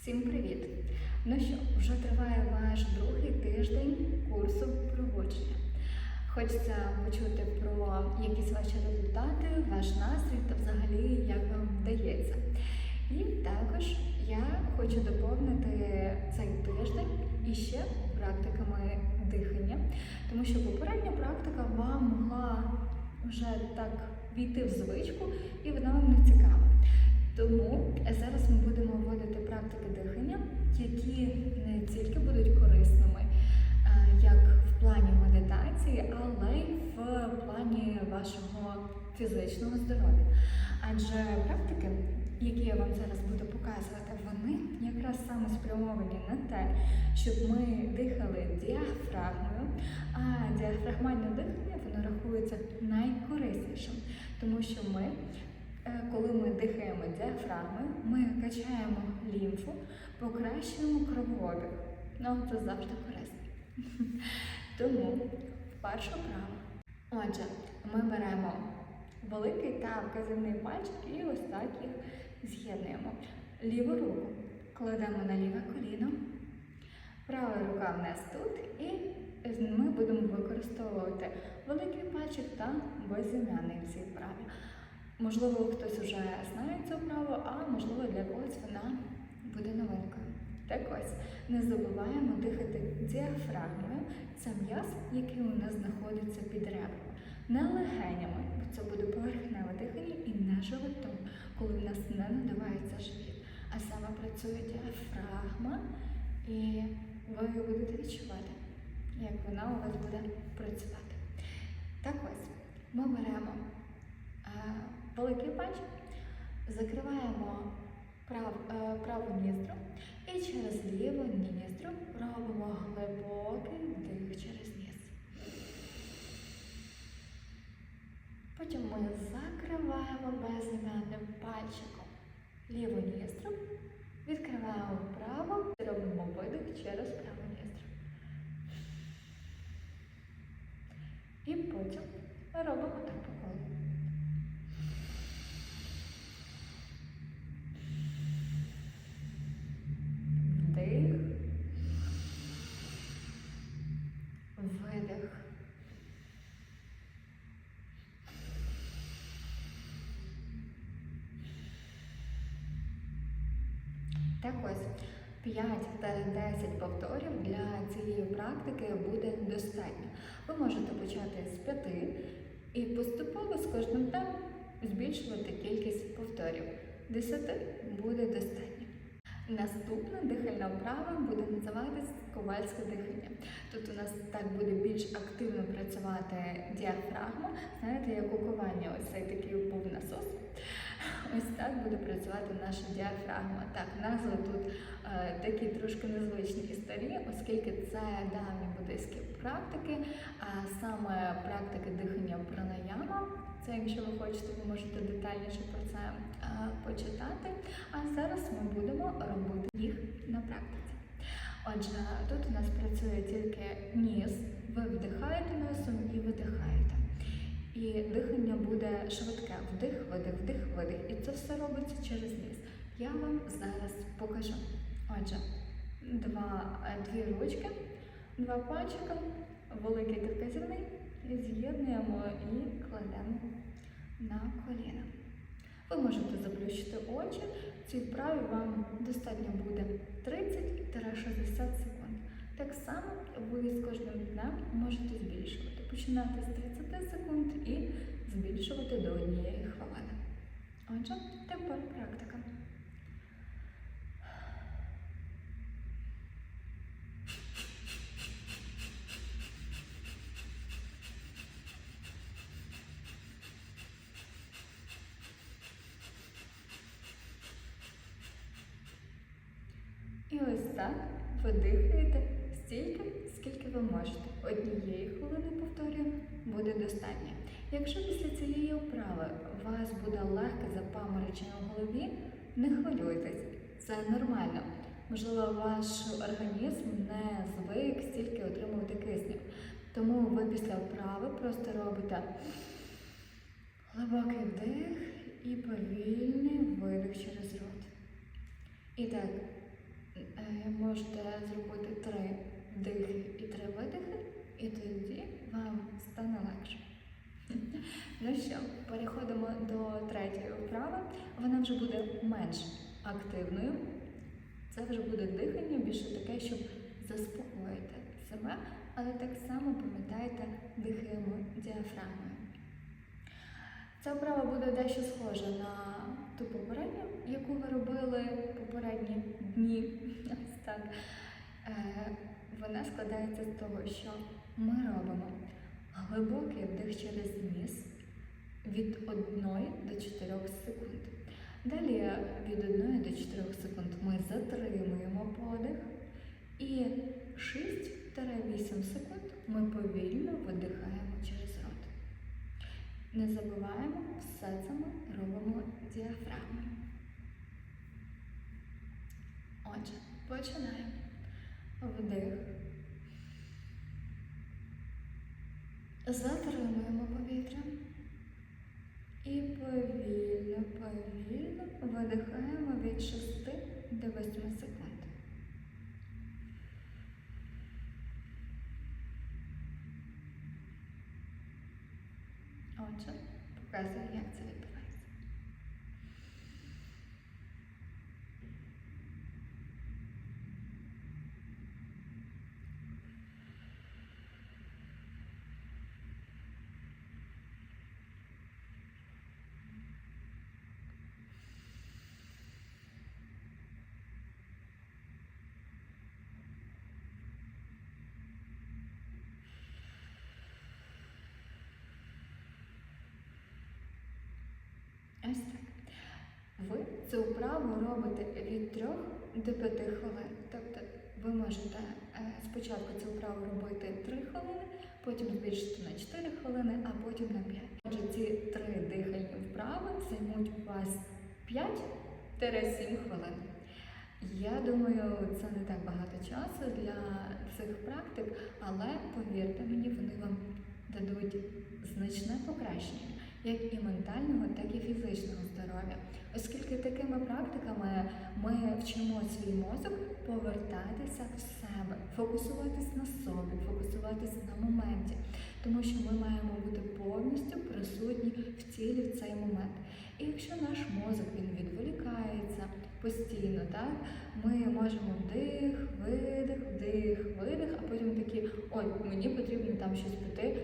Всім привіт! Ну що, вже триває ваш другий тиждень курсу проводження. Хочеться почути про якісь ваші результати, ваш настрій та взагалі як вам вдається. І також я хочу доповнити цей тиждень іще практиками дихання, тому що попередня практика вам могла вже так війти в звичку і вона вам не цікава. Тому зараз ми будемо вводити практики дихання, які не тільки будуть корисними, е, як в плані медитації, але й в плані вашого фізичного здоров'я. Адже практики, які я вам зараз буду показувати, вони якраз саме спрямовані на те, щоб ми дихали діафрагмою, а діафрагмальне дихання воно рахується найкориснішим, тому що ми Е, Коли ми дихаємо діафрагмою, ми качаємо лімфу, покращуємо кровообіг. Ну, це завжди корисно. Тому перше право. Отже, ми беремо великий та вказівний пальчик і ось так їх з'єднуємо. Ліву руку кладемо на ліве коліно, права рука в нас тут, і ми будемо використовувати великий пальчик та безім'яний в цій. Можливо, хтось вже знає цю вправу, а можливо для когось вона буде новинкою. Так ось, не забуваємо дихати діафрагмою. Це м'яз, який у нас знаходиться під ребрами. Не легенями, бо це буде поверхневе дихання і не животом, коли в нас не надувається живіт. А саме працює діафрагма, і ви будете відчувати, як вона у вас буде працювати. Так ось, ми беремо великий пальчик, закриваємо прав, е, праву ніздру і через ліву ніздру робимо глибокий вдих через ніс. Потім ми закриваємо безім'яним пальчиком ліву ніздру, відкриваємо праву і робимо видих через праву ніздру. І потім робимо так по колу. Вдих. Видих. Так ось 5 та 10 повторів для цієї практики буде достатньо. Ви можете почати з 5 і поступово з кожним днем збільшувати кількість повторів. 10 буде достатньо. Наступна дихальна вправа буде називатись ковальське дихання. Тут у нас так буде більш активно працювати діафрагма. Знаєте, як у ковальні ось цей такий був насос. Ось так буде працювати наша діафрагма. Так, назви тут е, такі трошки незвичні і старі, оскільки це давні буддийські практики, а саме практики дихання пранаяма. Це, якщо ви хочете, ви можете детальніше про це е, почитати. А зараз ми будемо робити їх на практиці. Отже, тут у нас працює тільки ніс. Ви вдихаєте носом і видихаєте. І дихання буде швидке. Вдих, видих, вдих, видих. І це все робиться через ніс. Я вам зараз покажу. Отже, два, е, дві ручки, два пальчика, великий та вказівний, з'єднуємо і кладемо на коліна. Ви можете заплющити очі. В цій вправі вам достатньо буде 30-60 секунд. Так само ви з кожним днем можете збільшувати. Починати з 30 секунд і збільшувати до однієї хвилини. Отже, тепер практика. І ось так ви дихаєте стільки, скільки ви можете. Однієї хвилини повторюю, буде достатньо. Якщо після цієї вправи вас буде легке запаморочення в голові, не хвилюйтесь, це нормально. Можливо, ваш організм не звик стільки отримувати кисню. Тому ви після вправи просто робите глибокий вдих і повільний видих через рот. І так, Можете зробити три вдихи і три видихи, і тоді вам стане легше. Ну що, переходимо до третьої вправи. Вона вже буде менш активною. Це вже буде дихання, більше таке, щоб заспокоїти себе, але так само пам'ятайте, дихаємо діафрагмою. Ця вправа буде дещо схожа на ту дні. Ось так. Е, вона складається з того, що ми робимо глибокий вдих через ніс від 1 до 4 секунд. Далі від 1 до 4 секунд ми затримуємо подих і 6-8 секунд ми повільно видихаємо через рот. Не забуваємо, все це ми робимо діафрагмою. Отже, починаємо. Вдих. Затримуємо повітря. І повільно, повільно видихаємо від 6 до 8 секунд. Отже, показую, як це відбувається. Ось так. Ви цю вправу робите від 3 до 5 хвилин. Тобто ви можете е, спочатку цю вправу робити 3 хвилини, потім збільшити на 4 хвилини, а потім на 5. Отже, ці три дихальні вправи займуть у вас 5-7 хвилин. Я думаю, це не так багато часу для цих практик, але повірте мені, вони вам дадуть значне покращення як і ментального, так і фізичного здоров'я. Оскільки такими практиками ми вчимо свій мозок повертатися в себе, фокусуватись на собі, фокусуватись на моменті, тому що ми маємо бути повністю присутні в цілі в цей момент. І якщо наш мозок він відволікається постійно, так ми можемо вдих, видих, вдих, видих, а потім такі, ой, мені потрібно там щось піти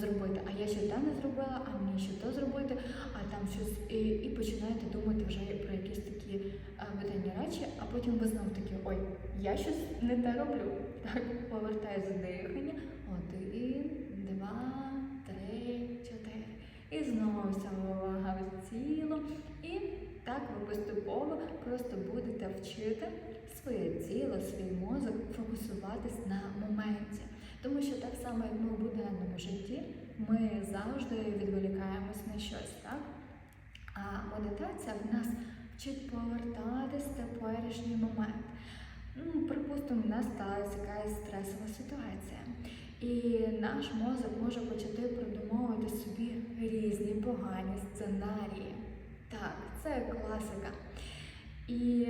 зробити, а я ще те не зробила, а мені ще то зробити, а там щось і, і починаєте думати вже про якісь такі е, видання речі, а потім ви знов такі, ой, я щось не те роблю. Так, повертаю за дихання. Один, два, три, чотири. І знову вся увага в тіло. І так ви поступово просто будете вчити своє тіло, свій мозок фокусуватись на моменті. Тому що так само, як ми буденному житті, ми завжди відволікаємось на щось, так? А медитація в нас вчить повертатись в теперішній момент. Ну, припустимо, в нас сталася якась стресова ситуація. І наш мозок може почати продумовувати собі різні погані сценарії. Так, це класика. І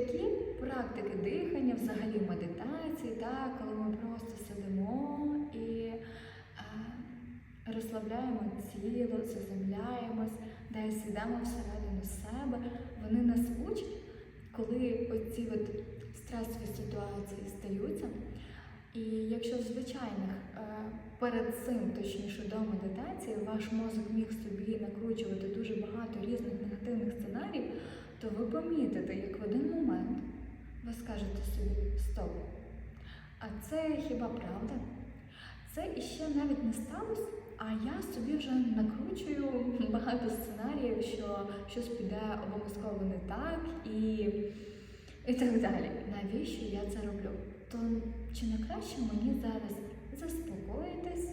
такі практики дихання, взагалі медитації, так, коли ми просто сидимо і е, розслабляємо тіло, заземляємось, десь йдемо всередину себе, вони нас учать, коли оці от стресові ситуації стаються. І якщо в звичайних е, перед цим, точніше до медитації, ваш мозок міг собі накручувати дуже багато різних негативних сценаріїв, то ви помітите, як в один момент ви скажете собі стоп. А це хіба правда? Це іще навіть не сталося, а я собі вже накручую багато сценаріїв, що щось піде обов'язково не так і, і так далі. Навіщо я це роблю? То чи не краще мені зараз заспокоїтись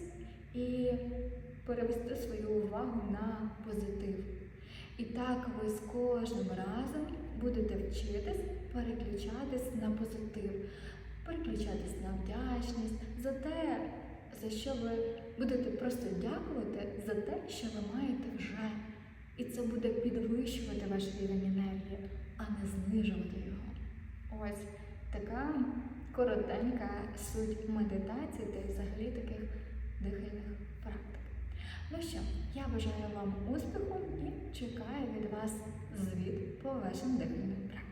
і перевести свою увагу на позитив? І так ви з кожним разом будете вчитись переключатись на позитив, переключатись на вдячність за те, за що ви будете просто дякувати за те, що ви маєте вже. І це буде підвищувати ваш рівень енергії, а не знижувати його. Ось така коротенька суть медитації та взагалі таких дихальних практик. Ну що, я бажаю вам успіху і чекаю від вас звіт по вашим дихальним практикам.